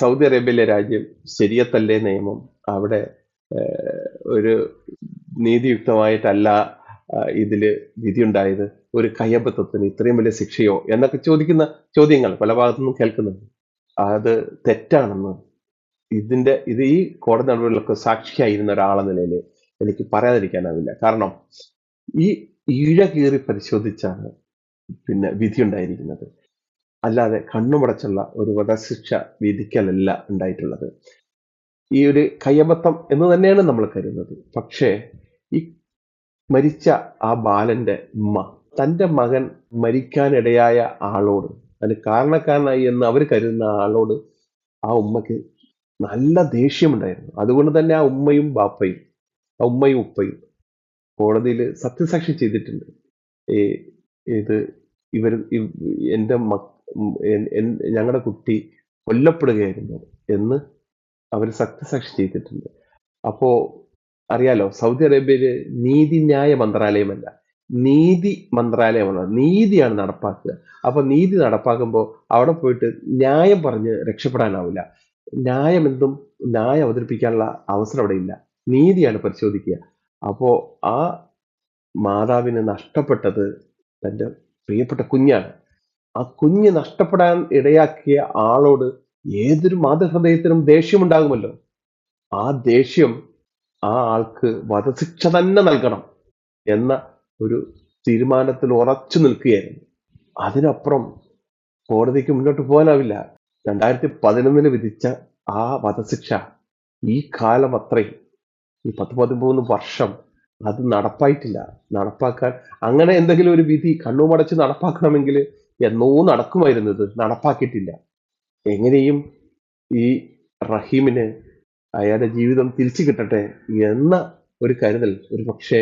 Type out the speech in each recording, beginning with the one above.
Saudi അറേബ്യയിലെ രാജ്യം ശരിയത്തല്ലേ നിയമം? അവിടെ ഒരു നീതിയുക്തമായിട്ടല്ല ഇതിൽ വിധിയുണ്ടായത്. ഒരു കയ്യബദ്ധത്തിന് ഇത്രയും വലിയ ശിക്ഷയോ എന്നൊക്കെ ചോദിക്കുന്ന ചോദ്യങ്ങൾ പല ഭാഗത്തു നിന്നും കേൾക്കുന്നുണ്ട്. അത് തെറ്റാണെന്ന് ഇതിന്റെ ഇത് ഈ കോടതി നടപടികളൊക്കെ സാക്ഷിയായിരുന്ന ഒരാളെ നിലയിൽ എനിക്ക് പറയാതിരിക്കാനാവില്ല. കാരണം ഈ ഈഴ കീറി പരിശോധിച്ചാണ് പിന്നെ വിധി ഉണ്ടായിരിക്കുന്നത് അല്ലാതെ കണ്ണുമടച്ചുള്ള ഒരു വധശിക്ഷ വിധിക്കലല്ല ഉണ്ടായിട്ടുള്ളത്. ഈ ഒരു കയ്യബദ്ധം എന്ന് തന്നെയാണ് നമ്മൾ കരുതുന്നത്. പക്ഷേ ഈ മരിച്ച ആ ബാലന്റെ ഉമ്മ തന്റെ മകൻ മരിക്കാനിടയായ ആളോട് അതിന് കാരണക്കാരനായി എന്ന് അവർ കരുതുന്ന ആളോട് ആ ഉമ്മയ്ക്ക് നല്ല ദേഷ്യമുണ്ടായിരുന്നു. അതുകൊണ്ട് തന്നെ ആ ഉമ്മയും ബാപ്പയും ആ ഉമ്മയും ഉപ്പയും കോടതിയിൽ സത്യസാക്ഷി ചെയ്തിട്ടുണ്ട്. ഈ ഇത് ഇവർ എന്റെ ഞങ്ങളുടെ കുട്ടി കൊല്ലപ്പെടുകയായിരുന്നു എന്ന് അവർ സത്യസാക്ഷി ചെയ്തിട്ടുണ്ട്. അപ്പോ അറിയാലോ സൗദി അറേബ്യയിൽ നീതിന്യായ മന്ത്രാലയമല്ല. നീതി മന്ത്രാലയമാണ്. നീതിയാണ് നടപ്പാക്കുക. അപ്പൊ നീതി നടപ്പാക്കുമ്പോൾ അവിടെ പോയിട്ട് ന്യായം പറഞ്ഞ് രക്ഷപ്പെടാനാവില്ല. ന്യായം എന്തും ന്യായം അവതരിപ്പിക്കാനുള്ള അവസരം അവിടെ ഇല്ല. നീതിയാണ് പരിശോധിക്കുക. അപ്പോ ആ മാതാവിന് നഷ്ടപ്പെട്ടത് തന്റെ പ്രിയപ്പെട്ട കുഞ്ഞാണ്. ആ കുഞ്ഞ് നഷ്ടപ്പെടാൻ ഇടയാക്കിയ ആളോട് ഏതൊരു മാതൃഹൃദയത്തിനും ദേഷ്യമുണ്ടാകുമല്ലോ. ആ ദേഷ്യം ആ ആൾക്ക് വധശിക്ഷ തന്നെ നൽകണം എന്ന ഒരു തീരുമാനത്തിൽ ഉറച്ചു നിൽക്കുകയായിരുന്നു. അതിനപ്പുറം കോടതിക്ക് മുന്നോട്ട് പോകാനാവില്ല. രണ്ടായിരത്തി പതിനൊന്നിന് വിധിച്ച ആ വധശിക്ഷ ഈ കാലം അത്രയും ഈ പത്ത് പതിമൂന്ന് വർഷം അത് നടപ്പായിട്ടില്ല. നടപ്പാക്കാൻ അങ്ങനെ എന്തെങ്കിലും ഒരു വിധി കണ്ണുമടച്ച് നടപ്പാക്കണമെങ്കിൽ എന്നോ നടക്കുമായിരുന്നത് നടപ്പാക്കിയിട്ടില്ല. എങ്ങനെയും ഈ റഹീമിന് അയാളുടെ ജീവിതം തിരിച്ചു കിട്ടട്ടെ എന്ന ഒരു കരുതൽ. ഒരു പക്ഷേ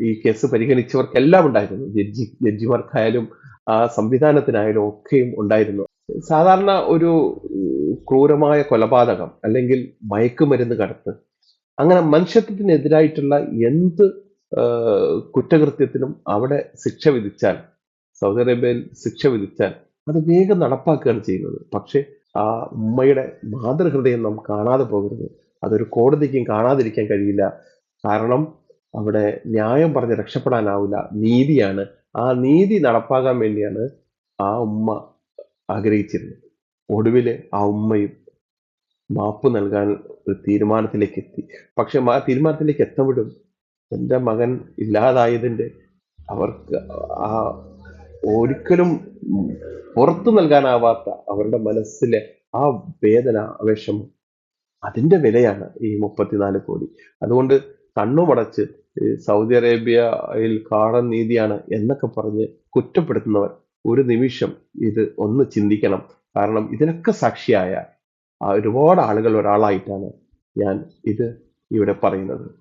ഈ കേസ് പരിഗണിച്ചവർക്കെല്ലാം ഉണ്ടായിരുന്നു. ജഡ്ജി ജഡ്ജിമാർക്കായാലും ആ സംവിധാനത്തിനായാലും ഒക്കെയും ഉണ്ടായിരുന്നു. സാധാരണ ഒരു ക്രൂരമായ കൊലപാതകം അല്ലെങ്കിൽ മയക്കുമരുന്ന് കടത്ത് അങ്ങനെ മനുഷ്യത്വത്തിനെതിരായിട്ടുള്ള എന്ത് കുറ്റകൃത്യത്തിനും അവിടെ ശിക്ഷ വിധിച്ചാൽ സൗദി അറേബ്യയിൽ ശിക്ഷ വിധിച്ചാൽ അത് വേഗം നടപ്പാക്കുകയാണ് ചെയ്യുന്നത്. പക്ഷേ ആ ഉമ്മയുടെ മാതൃഹൃദയം നാം കാണാതെ പോകരുത്. അതൊരു കോടതിക്കും കാണാതിരിക്കാൻ കഴിയില്ല. കാരണം അവിടെ ന്യായം പറഞ്ഞ് രക്ഷപ്പെടാനാവില്ല. നീതിയാണ്. ആ നീതി നടപ്പാകാൻ വേണ്ടിയാണ് ആ ഉമ്മ ആഗ്രഹിച്ചിരുന്നത്. ഒടുവിൽ ആ ഉമ്മയും മാപ്പ് നൽകാൻ ഒരു തീരുമാനത്തിലേക്ക് എത്തി പക്ഷെ ആ തീരുമാനത്തിലേക്ക് എത്തുമ്പോഴും എന്റെ മകൻ ഇല്ലാതായതിന്റെ അവർക്ക് ആ ഒരിക്കലും പുറത്തു നൽകാനാവാത്ത അവരുടെ മനസ്സിലെ ആ വേദന ആവേശം അതിന്റെ വിലയാണ് ഈ മുപ്പത്തിനാല് കോടി. അതുകൊണ്ട് കണ്ണുമടച്ച് സൗദി അറേബ്യയിൽ കാടൻ നീതിയാണ് എന്നൊക്കെ പറഞ്ഞ് കുറ്റപ്പെടുത്തുന്നവർ ഒരു നിമിഷം ഇത് ഒന്ന് ചിന്തിക്കണം. കാരണം ഇതിനൊക്കെ സാക്ഷിയായ ഒരുപാട് ആളുകൾ ഒരാളായിട്ടാണ് ഞാൻ ഇത് ഇവിടെ പറയുന്നത്.